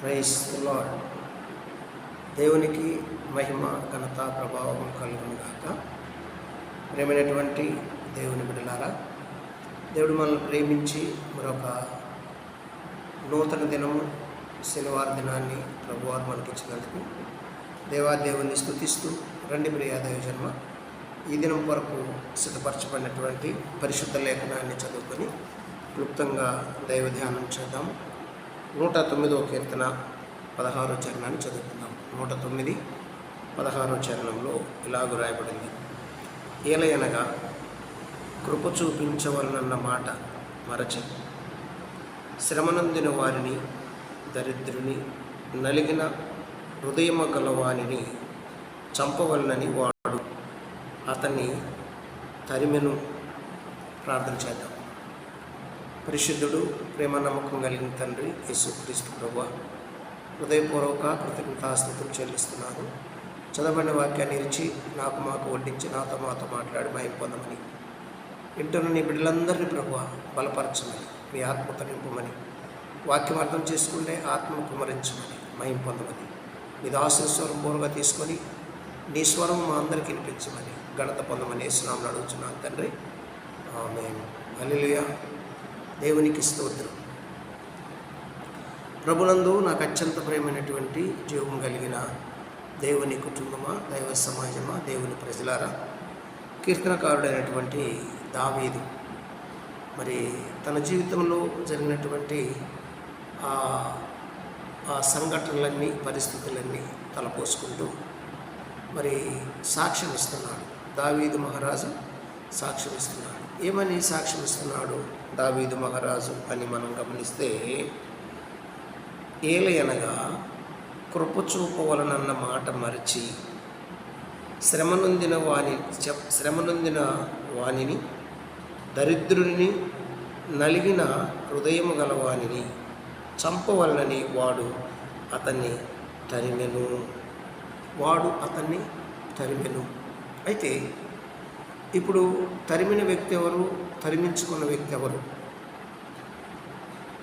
Price lord దేవునికి మహిమ ఘనత ప్రభావం కలుగును కాక ప్రేమైనటువంటి దేవుని బిడ్డలారా దేవుడు మనల్ని ప్రేమించి మరొక నూతన దినము శనివారం దినాన్ని ప్రభువారు మనకి ఇచ్చినందుకు దేవాదేవుని స్థుతిస్తూ రండి ప్రియ జన్మ ఈ దినం వరకు సిద్ధపరచబడినటువంటి పరిశుద్ధ లేఖనాన్ని చదువుకొని క్లుప్తంగా దైవ ధ్యానం చేద్దాం. నూట తొమ్మిదవ కీర్తన పదహారో చరణాన్ని చదువుకుందాం. నూట తొమ్మిది పదహారో చరణంలో ఇలాగు రాయబడింది. ఏలయనగా కృప చూపించవలనన్న మాట మరచి శ్రమనందిన వారిని దరిద్రుని నలిగిన హృదయమ గలవాణిని చంపవలనని వాడు అతన్ని తరిమెను. ప్రార్థన చేద్దాం. పరిశుద్ధుడు ప్రేమ నమ్మకం కలిగిన తండ్రి యేసుక్రీస్తు ప్రభు హృదయపూర్వక కృతజ్ఞతాస్తుతులు చెల్లిస్తున్నాను. చదవబడిన వాక్యాన్ని ఇచ్చి నాకు మాకు వడ్డించి నాతో మాతో మాట్లాడి భయం పొందమని. వింటున్న నీ బిడ్డలందరినీ ప్రభు బలపరచమని మీ ఆత్మత నింపమని వాక్యం అర్థం చేసుకుంటే ఆత్మను కుమరించమని మహిం పొందమని మీ దాసుల స్వరం బోరుగా తీసుకొని నీ స్వరం మా అందరికీ వినిపించమని ఘనత పొందమని వేసినామని అడుగుతున్నాను తండ్రి. ఆమె అల్లిలుయా దేవునికి స్తోత్రం. ప్రభునందు నాకు అత్యంత ప్రేమైనటువంటి జీవం కలిగిన దేవుని కుటుంబమా దైవ సమాజమా దేవుని ప్రజలారా కీర్తనకారుడైనటువంటి దావీదు. మరి తన జీవితంలో జరిగినటువంటి ఆ ఆ సంఘటనలన్నీ పరిస్థితులన్నీ తలపోసుకుంటూ మరి సాక్ష్యం ఇస్తున్నాడు దావీదు మహారాజు సాక్ష్యం ఇస్తున్నాడు ఏమని సాక్ష్యం ఇస్తున్నాడు దావీదు మహారాజు అని మనం గమనిస్తే ఏలయనగా కృపచూపవలనన్న మాట మరచి శ్రమనొందిన వాణి శ్రమనొందిన వాణిని దరిద్రుని నలిగిన హృదయము గలవానిని చంపవలనని వాడు అతన్ని తరిమెను. వాడు అతన్ని తరిమెను. అయితే ఇప్పుడు తరిమిన వ్యక్తి ఎవరు? తరిమించుకున్న వ్యక్తి ఎవరు?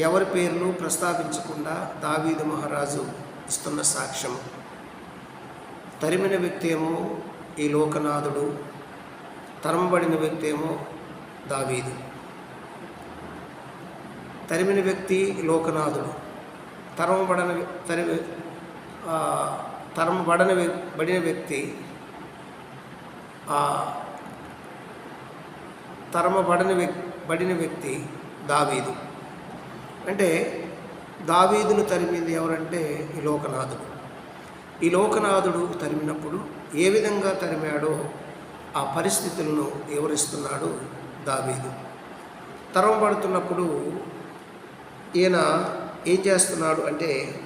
ఎవరి పేర్లు ప్రస్తావించకుండా దావీదు మహారాజు ఇస్తున్న సాక్ష్యం. తరిమిన వ్యక్తి ఏమో ఈ లోకనాథుడు తరమబడిన వ్యక్తి ఏమో దావీదు. తరిమిన వ్యక్తి లోకనాథుడు. తరమబడన తరిమి తరమబడన బడిన వ్యక్తి తరమబడిన వ్యక్తి బడిన వ్యక్తి దావీదు. అంటే దావీదును తరిమింది ఎవరంటే ఈ లోకనాథుడు. ఈ లోకనాథుడు తరిమినప్పుడు ఏ విధంగా తరిమాడో ఆ పరిస్థితులను వివరిస్తున్నాడు దావీదు. తరమబడుతున్నప్పుడు ఈయన ఏం చేస్తున్నాడు అంటే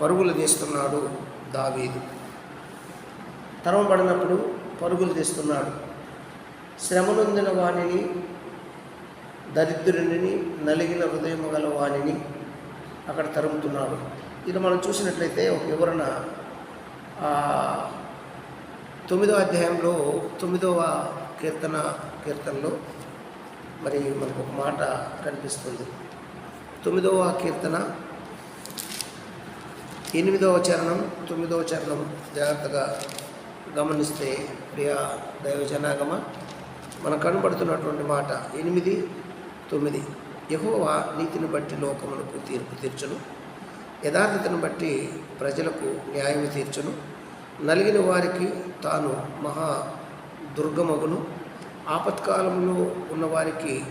పరుగులు తీస్తున్నాడు దావీదు. తరమబడినప్పుడు పరుగులు తీస్తున్నాడు. శ్రమనొందిన వాణిని దరిద్రుని నలిగిన హృదయం గల వాణిని అక్కడ తరుముతున్నాడు. ఇది మనం చూసినట్లయితే ఒక వివరణ తొమ్మిదవ అధ్యాయంలో తొమ్మిదవ కీర్తన కీర్తనలో మరి మనకు ఒక మాట కనిపిస్తుంది. తొమ్మిదవ కీర్తన ఎనిమిదవ చరణం తొమ్మిదవ చరణం జాగ్రత్తగా గమనిస్తే ప్రియ దైవ జనాగమ మనకు కనబడుతున్నటువంటి మాట ఎనిమిది తొమ్మిది. యహోవా నీతిని బట్టి లోకములకు తీర్పు తీర్చును. యథార్థతను బట్టి ప్రజలకు న్యాయం తీర్చును. నలిగిన వారికి తాను మహా దుర్గమగును. ఆపత్కాలంలో ఉన్నవారికి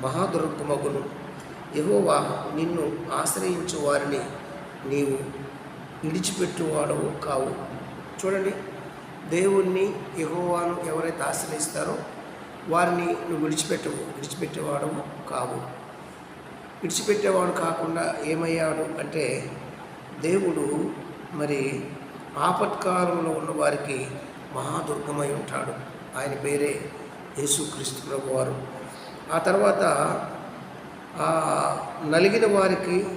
మహాదుర్గమగును యహోవా నిన్ను ఆశ్రయించు వారిని నీవు విడిచిపెట్టువాడవు కావు. చూడండి దేవుణ్ణి యహోవాను ఎవరైతే ఆశ్రయిస్తారో వారిని నువ్వు విడిచిపెట్టవు విడిచిపెట్టేవాడు కావు. విడిచిపెట్టేవాడు కాకుండా ఏమయ్యాడు అంటే దేవుడు మరి ఆపత్కాలంలో ఉన్న వారికి మహాదుర్గమై ఉంటాడు. ఆయన పేరే యేసుక్రీస్తు ప్రభు వారు ఆ తర్వాత నలిగిన వారికి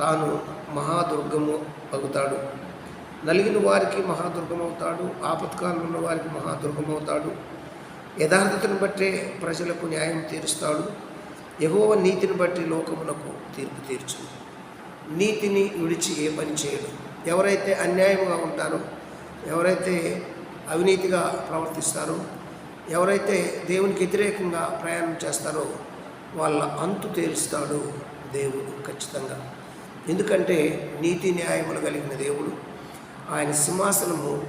తాను మహాదుర్గము అవుతాడు. నలిగిన వారికి మహాదుర్గం అవుతాడు ఆపత్కాలంలో ఉన్న వారికి మహాదుర్గం అవుతాడు యథార్థతను బట్టే ప్రజలకు న్యాయం తీరుస్తాడు. యహోవ నీతిని బట్టి లోకమునకు తీర్పు తీర్చు నీతిని విడిచి ఏ పని చేయడు. ఎవరైతే అన్యాయంగా ఉంటారో ఎవరైతే అవినీతిగా ప్రవర్తిస్తారో ఎవరైతే దేవునికి వ్యతిరేకంగా ప్రయాణం చేస్తారో వాళ్ళ అంతు తీరుస్తాడు దేవుడు ఖచ్చితంగా. ఎందుకంటే నీతి న్యాయములు కలిగిన దేవుడు. ఆయన సింహాసనము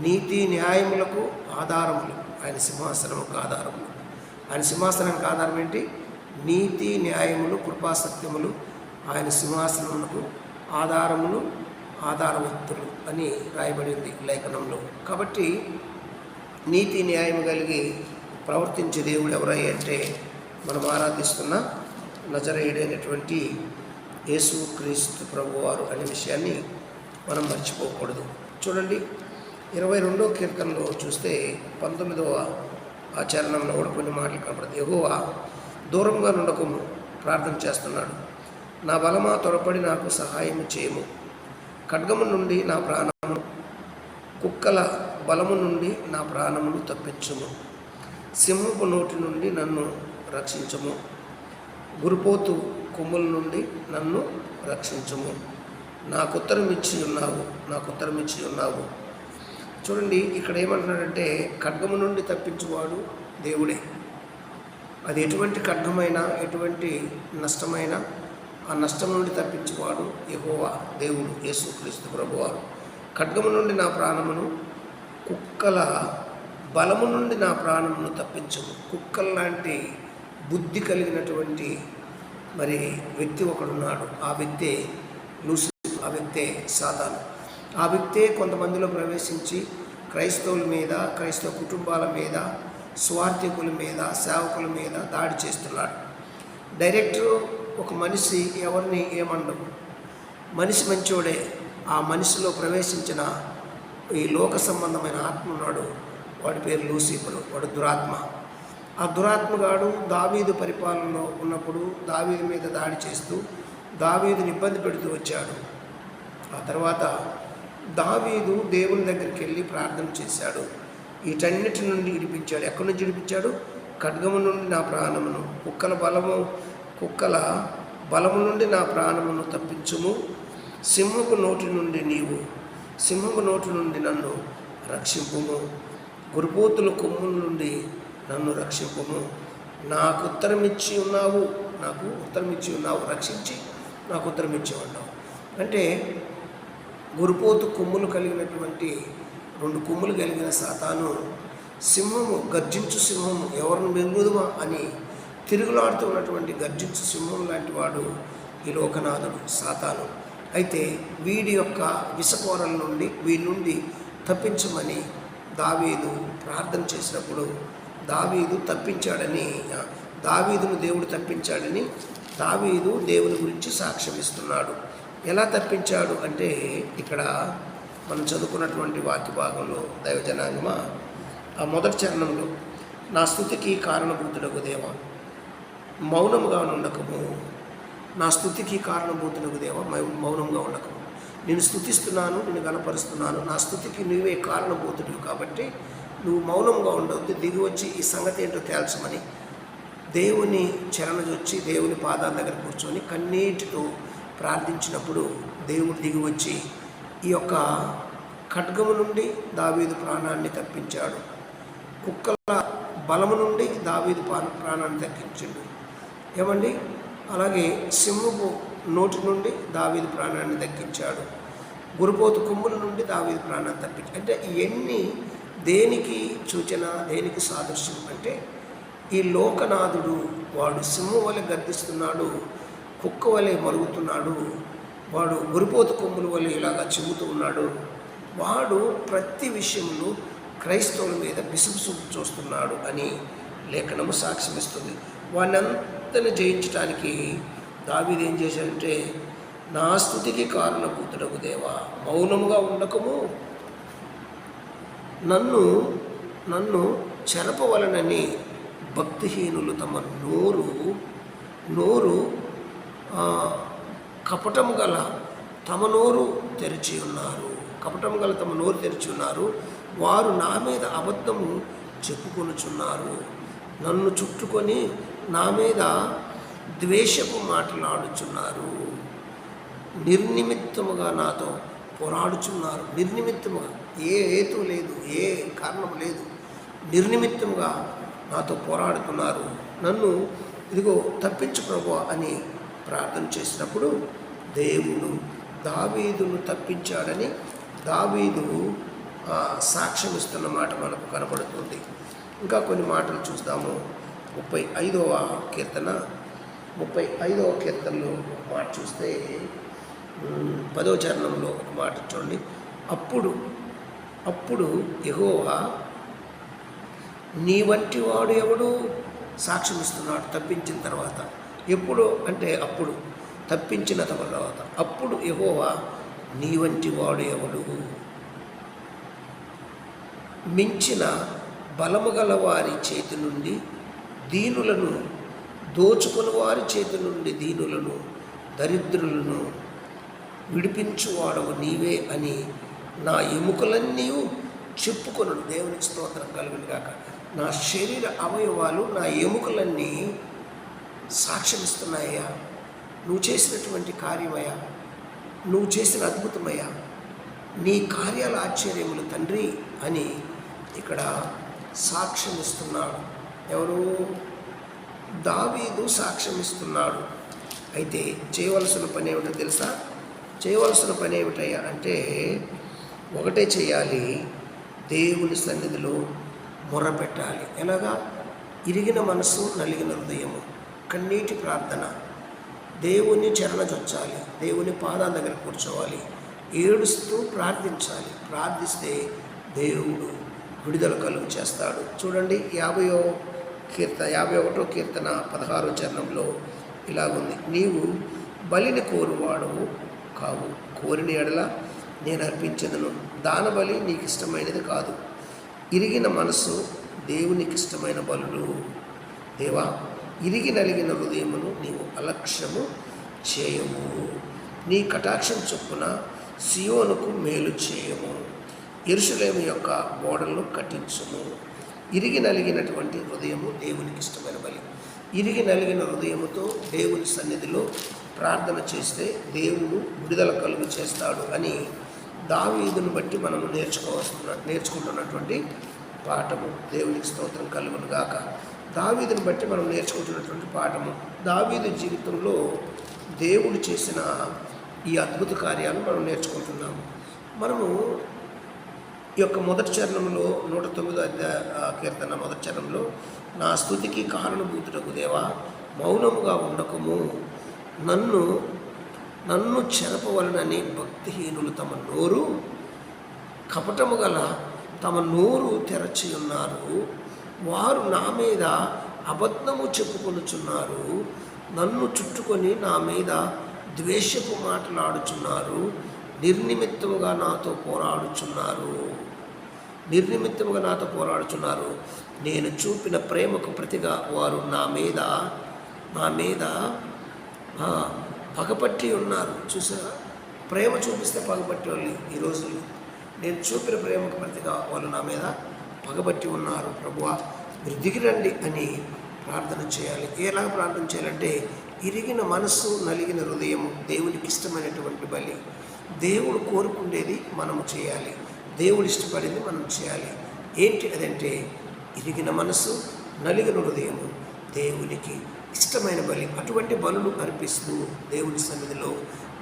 నీతి న్యాయములకు ఆధారములు. ఆయన సింహాసనముకు ఆధారములు ఆయన సింహాసనానికి ఆధారం ఏంటి? నీతి న్యాయములు కృపాసత్యములు ఆయన సింహాసనములకు ఆధారములు ఆధారవత్తులు అని రాయబడింది లేఖనంలో. కాబట్టి నీతి న్యాయం కలిగి ప్రవర్తించే దేవుడు ఎవరై అంటే మనం ఆరాధిస్తున్న నజరేయుడైనటువంటి యేసు క్రీస్తు ప్రభువారు అనే విషయాన్ని మనం మర్చిపోకూడదు. చూడండి ఇరవై రెండో కీర్తనలో చూస్తే పంతొమ్మిదవ ఆచరణంలో కూడా కొన్ని మాటలు కనపడతాయి. ఎగువ దూరంగా నుండకము ప్రార్థన చేస్తున్నాడు. నా బలమా త్వరపడి నాకు సహాయం చేయము. ఖడ్గము నుండి నా ప్రాణము కుక్కల బలము నుండి నా ప్రాణమును తప్పించుము. సింహపు నోటి నుండి నన్ను రక్షించము. గురుపోతు కొమ్ముల నుండి నన్ను రక్షించము. నాకు ఉత్తరం ఇచ్చి ఉన్నావు నాకు ఉత్తరం ఇచ్చి ఉన్నావు చూడండి ఇక్కడ ఏమంటున్నాడంటే ఖడ్గము నుండి తప్పించువాడు దేవుడే. అది ఎటువంటి ఖడ్గమైనా ఎటువంటి నష్టమైనా ఆ నష్టం నుండి తప్పించువాడు యహోవా దేవుడు యేసుక్రీస్తు ప్రభువారు. ఖడ్గము నుండి నా ప్రాణమును కుక్కల బలము నుండి నా ప్రాణమును తప్పించము. కుక్కల లాంటి బుద్ధి కలిగినటువంటి మరి వ్యక్తి ఒకడున్నాడు. ఆ వ్యక్తే లూసి ఆ వ్యక్తే సాతాను. ఆ వ్యక్తే కొంతమందిలో ప్రవేశించి క్రైస్తవుల మీద క్రైస్తవ కుటుంబాల మీద స్వార్థికుల మీద సేవకుల మీద దాడి చేస్తున్నాడు. డైరెక్టర్ ఒక మనిషి ఎవరిని ఏమండవు మనిషి మంచోడే. ఆ మనిషిలో ప్రవేశించిన ఈ లోక సంబంధమైన ఆత్మ ఉన్నాడు. వాడి పేరు లూసిఫరు. వాడు దురాత్మ. ఆ దురాత్మగాడు దావీదు పరిపాలనలో ఉన్నప్పుడు దావీదు మీద దాడి చేస్తూ దావీదుని ఇబ్బంది పెడుతూ వచ్చాడు. ఆ తర్వాత దావీదు దేవుని దగ్గరికి వెళ్ళి ప్రార్థన చేశాడు. వీటన్నిటి నుండి విడిపించాడు. ఎక్కడి నుంచి విడిపించాడు? ఖడ్గము నుండి నా ప్రాణమును కుక్కల బలము కుక్కల బలము నుండి నా ప్రాణమును తప్పించుము. సింహకు నోటి నుండి నీవు సింహకు నోటి నుండి నన్ను రక్షింపుము. గురుపోతుల కొమ్ముల నుండి నన్ను రక్షింపుము. నాకు ఉత్తరం ఇచ్చి ఉన్నావు నాకు ఉత్తరం ఇచ్చి ఉన్నావు. రక్షించి నాకు ఉత్తరం ఇచ్చి ఉన్నావు. అంటే గురుపోతు కొమ్ములు కలిగినటువంటి రెండు కొమ్ములు కలిగిన సాతాను సింహము గర్జించు సింహము ఎవరిని మెరుగుదుమా అని తిరుగులాడుతూ ఉన్నటువంటి గర్జించు సింహం లాంటి వాడు ఈ లోకనాథుడు సాతాను. అయితే వీడి యొక్క విషకోరల నుండి వీడి నుండి తప్పించమని దావీదు ప్రార్థన చేసినప్పుడు దావీదు తప్పించాడని దావీదును దేవుడు తప్పించాడని దావీదు దేవుని గురించి సాక్ష్యమిస్తున్నాడు. ఎలా తప్పించాడు అంటే ఇక్కడ మనం చదువుకున్నటువంటి వాక్య భాగంలో దైవజనాంగమ? ఆ మొదటి చరణంలో నా స్థుతికి కారణభూతుడకు దేవ మౌనముగా ఉండకము నా స్థుతికి కారణభూతుడకు దేవ మౌనంగా ఉండకము. నేను స్థుతిస్తున్నాను నేను గనపరుస్తున్నాను నా స్థుతికి నువ్వే కారణభూతుడు కాబట్టి నువ్వు మౌనంగా ఉండవద్దు దిగి వచ్చి ఈ సంగతి ఏంటో తేల్చమని దేవుని చరణజొచ్చి దేవుని పాదాల దగ్గర కూర్చొని కన్నీటితో ప్రార్థించినప్పుడు దేవుడు దిగి వచ్చి ఈ యొక్క ఖడ్గము నుండి దావీదు ప్రాణాన్ని తప్పించాడు. కుక్కల బలము నుండి దావీదు పా- ప్రాణాన్ని తగ్గించాడు ఏమండి? అలాగే సింహపు నోటి నుండి దావీదు ప్రాణాన్ని దక్కించాడు గురుపోతు కొమ్ముల నుండి దావీదు ప్రాణాన్ని తప్పించాడు అంటే ఇవన్నీ దేనికి సూచన దేనికి సాదృశ్యం అంటే ఈ లోకనాథుడు వాడు సింహం వలె గర్దిస్తున్నాడు కుక్క వలె మరుగుతున్నాడు. వాడు గురిపోత కొమ్ముల వలె ఇలాగా చెబుతూ ఉన్నాడు. వాడు ప్రతి విషయంలో క్రైస్తవుల మీద బిసుబిసుపు చూస్తున్నాడు అని లేఖనము సాక్ష్యమిస్తుంది. వాడినంతని జయించడానికి దావిది ఏం చేశాడంటే నా స్థుతికి కారణభూతుడకు దేవా మౌనముగా ఉండకము. నన్ను నన్ను చెరపవలనని భక్తిహీనులు తమ నోరు నోరు కపటము గల తమ నోరు తెరిచి ఉన్నారు. కపటము గల తమ నోరు తెరిచి ఉన్నారు. వారు నా మీద అబద్ధము చెప్పుకొనుచున్నారు. నన్ను చుట్టుకొని నా మీద ద్వేషపు మాట్లాడుచున్నారు. నిర్నిమిత్తముగా నాతో పోరాడుచున్నారు. నిర్నిమిత్తముగా ఏ హేతు లేదు ఏ కారణం లేదు. నిర్నిమిత్తముగా నాతో పోరాడుతున్నారు. నన్ను ఇదిగో తప్పించు ప్రభు అని ప్రార్థన చేసినప్పుడు దేవుడు దావీదును తప్పించాడని దావీదు సాక్ష్యం ఇస్తున్న మాట మనకు కనబడుతుంది. ఇంకా కొన్ని మాటలు చూస్తాము ముప్పై ఐదవ కీర్తన. ముప్పై ఐదవ కీర్తనలో ఒక మాట చూస్తే పదో చరణంలో ఒక మాట చూడండి. అప్పుడు అప్పుడు ఎహోవా నీ వంటి వాడు ఎవడు? సాక్ష్యం ఇస్తున్నాడు. తప్పించిన తర్వాత ఎప్పుడు అంటే అప్పుడు తప్పించిన తర్వాత అప్పుడు ఎహోవా నీ వంటి వాడు ఎవడు? మించిన బలము గల వారి చేతి నుండి దీనులను దోచుకుని వారి చేతి నుండి దీనులను దరిద్రులను విడిపించువాడవు నీవే అని నా ఎముకలన్నీ చెప్పుకొను దేవుని స్తోత్రం కలుగును కాక నా శరీర అవయవాలు నా ఎముకలన్నీ సాక్ష్యమిస్తున్నాయ్యా. నువ్వు చేసినటువంటి కార్యమయ్యా. నువ్వు చేసిన అద్భుతమయ్యా. నీ కార్యాల ఆశ్చర్యములు తండ్రి అని ఇక్కడ సాక్ష్యమిస్తున్నాడు. ఎవరు? దావీదు సాక్ష్యమిస్తున్నాడు. అయితే చేయవలసిన పని ఏమిటో తెలుసా? చేయవలసిన పని ఏమిటయ్యా అంటే ఒకటే చేయాలి. దేవుని సన్నిధిలో మొరపెట్టాలి. ఎలాగా? ఇరిగిన మనసు నలిగిన హృదయము. కన్నీటి ప్రార్థన. దేవుని చరణజొచ్చాలి దేవుని పాదాల దగ్గర కూర్చోవాలి. ఏడుస్తూ ప్రార్థించాలి. ప్రార్థిస్తే దేవుడు విడుదల కలుగు చేస్తాడు. చూడండి యాభయో కీర్త యాభై ఒకటో కీర్తన పదహారో చరణంలో ఇలాగుంది. నీవు బలిని కోరువాడవు కావు. కోరిన ఎడల నేను అర్పించదును. దాన బలి నీకు ఇష్టమైనది కాదు. ఇరిగిన మనసు దేవునికి ఇష్టమైన బలులు. దేవా ఇరిగి నలిగిన హృదయమును నీవు అలక్ష్యము చేయము. నీ కటాక్షం చొప్పున సియోనుకు మేలు చేయము. ఇరుషులేము యొక్క గోడలను కట్టించుము ఇరిగి నలిగినటువంటి హృదయము దేవునికి ఇష్టమైన బలి. ఇరిగి నలిగిన హృదయముతో దేవుని సన్నిధిలో ప్రార్థన చేస్తే దేవుడు విడుదల కలుగు చేస్తాడు అని దావీదును బట్టి మనము నేర్చుకోవాల్సిన నేర్చుకుంటున్నటువంటి పాఠము. దేవునికి స్తోత్రం కలుగును గాక. దావీదుని బట్టి మనం నేర్చుకుంటున్నటువంటి పాఠము. దావీదు జీవితంలో దేవుడు చేసిన ఈ అద్భుత కార్యాలను మనం నేర్చుకుంటున్నాము. మనము ఈ యొక్క మొదటి చరణంలో నూట తొమ్మిదో అధ్యాయ కీర్తన మొదటి చరణంలో నా స్థుతికి కారణభూతుడకు దేవా మౌనముగా ఉండకము. నన్ను నన్ను చెరపవలనని భక్తిహీనులు తమ నోరు కపటము గల తమ నోరు తెరచి ఉన్నారు వారు నా మీద అబద్ధము చెప్పుకొనుచున్నారు. నన్ను చుట్టుకొని నా మీద ద్వేషపు మాట్లాడుచున్నారు. నిర్నిమిత్తముగా నాతో పోరాడుచున్నారు. నిర్నిమిత్తముగా నాతో పోరాడుచున్నారు. నేను చూపిన ప్రేమకు ప్రతిగా వారు నా మీద నా మీద పగపట్టి ఉన్నారు. చూసారా? ప్రేమ చూపిస్తే పగపట్టి వాళ్ళు ఈ రోజుల్లో. నేను చూపిన ప్రేమకు ప్రతిగా వాళ్ళు నా మీద పగబట్టి ఉన్నారు. ప్రభువ మీరు దిగిరండి అని ప్రార్థన చేయాలి. ఎలా ప్రార్థన చేయాలంటే ఇరిగిన మనస్సు నలిగిన హృదయము దేవునికి ఇష్టమైనటువంటి బలి. దేవుడు కోరుకుండేది మనము చేయాలి. దేవుడు ఇష్టపడింది మనం చేయాలి. ఏంటి అదంటే ఇరిగిన మనస్సు నలిగిన హృదయము దేవునికి ఇష్టమైన బలి. అటువంటి బలులు అర్పిస్తూ దేవుని సన్నిధిలో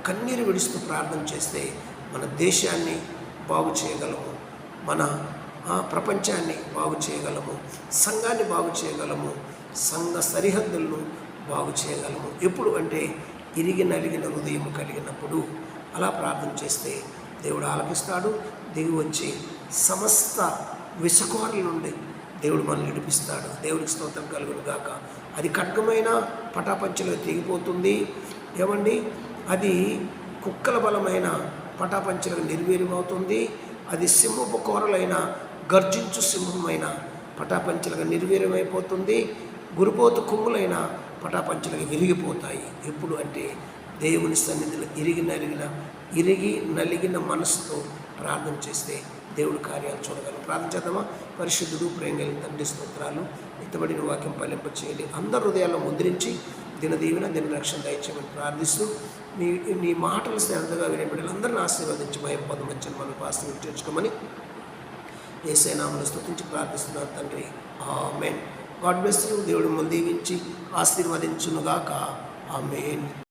కన్నీరు విడుస్తూ ప్రార్థన చేస్తే మన దేశాన్ని బాగు చేయగలము. మన ప్రపంచాన్ని బాగు చేయగలము సంఘాన్ని బాగు చేయగలము సంఘ సరిహద్దులను బాగు చేయగలము. ఎప్పుడు అంటే ఇరిగి నలిగిన హృదయం కలిగినప్పుడు అలా ప్రార్థన చేస్తే దేవుడు ఆలపిస్తాడు. దిగి వచ్చి సమస్త విషకోరల నుండి దేవుడు మనల్ని నడిపిస్తాడు. దేవుడికి స్తోత్రం కలుగును గాక. అది ఖడ్గమైన పటాపంచలో తెగిపోతుంది. ఏమండి? అది కుక్కల బలమైన పటాపంచలకు నిర్వీర్యమవుతుంది. అది సింహపు కోరలైన గర్జించు సింహమైన పటాపంచలుగా నిర్వీర్యమైపోతుంది. గురుపోతు కొమ్ములైన పటాపంచలుగా విరిగిపోతాయి. ఎప్పుడు అంటే దేవుని సన్నిధిలో ఇరిగి నలిగిన ఇరిగి నలిగిన మనసుతో ప్రార్థన చేస్తే దేవుడు కార్యాలు చూడగలం ప్రార్థన చేద్దామా? పరిశుద్ధుడు ప్రేమ తండ్రి స్తోత్రాలు ఇతబడిన వాక్యం పలింప చేయాలి అందరి హృదయాల్లో ముద్రించి దిన దీవెన దిన రక్షణ దయచేయమని ప్రార్థిస్తూ నీ నీ మాటలు శ్రద్ధగా వినే బిడ్డలందరినీ ఆశీర్వదించి భయం పొందమని మనం పాస్టర్ చేర్చుకోమని ఏసైనామను స్థుతించి ప్రార్థిస్తున్నాను తండ్రి. ఆమెన్. God bless you. దేవుడు ముందు దీవించి ఆశీర్వదించునుగాక. ఆమెన్.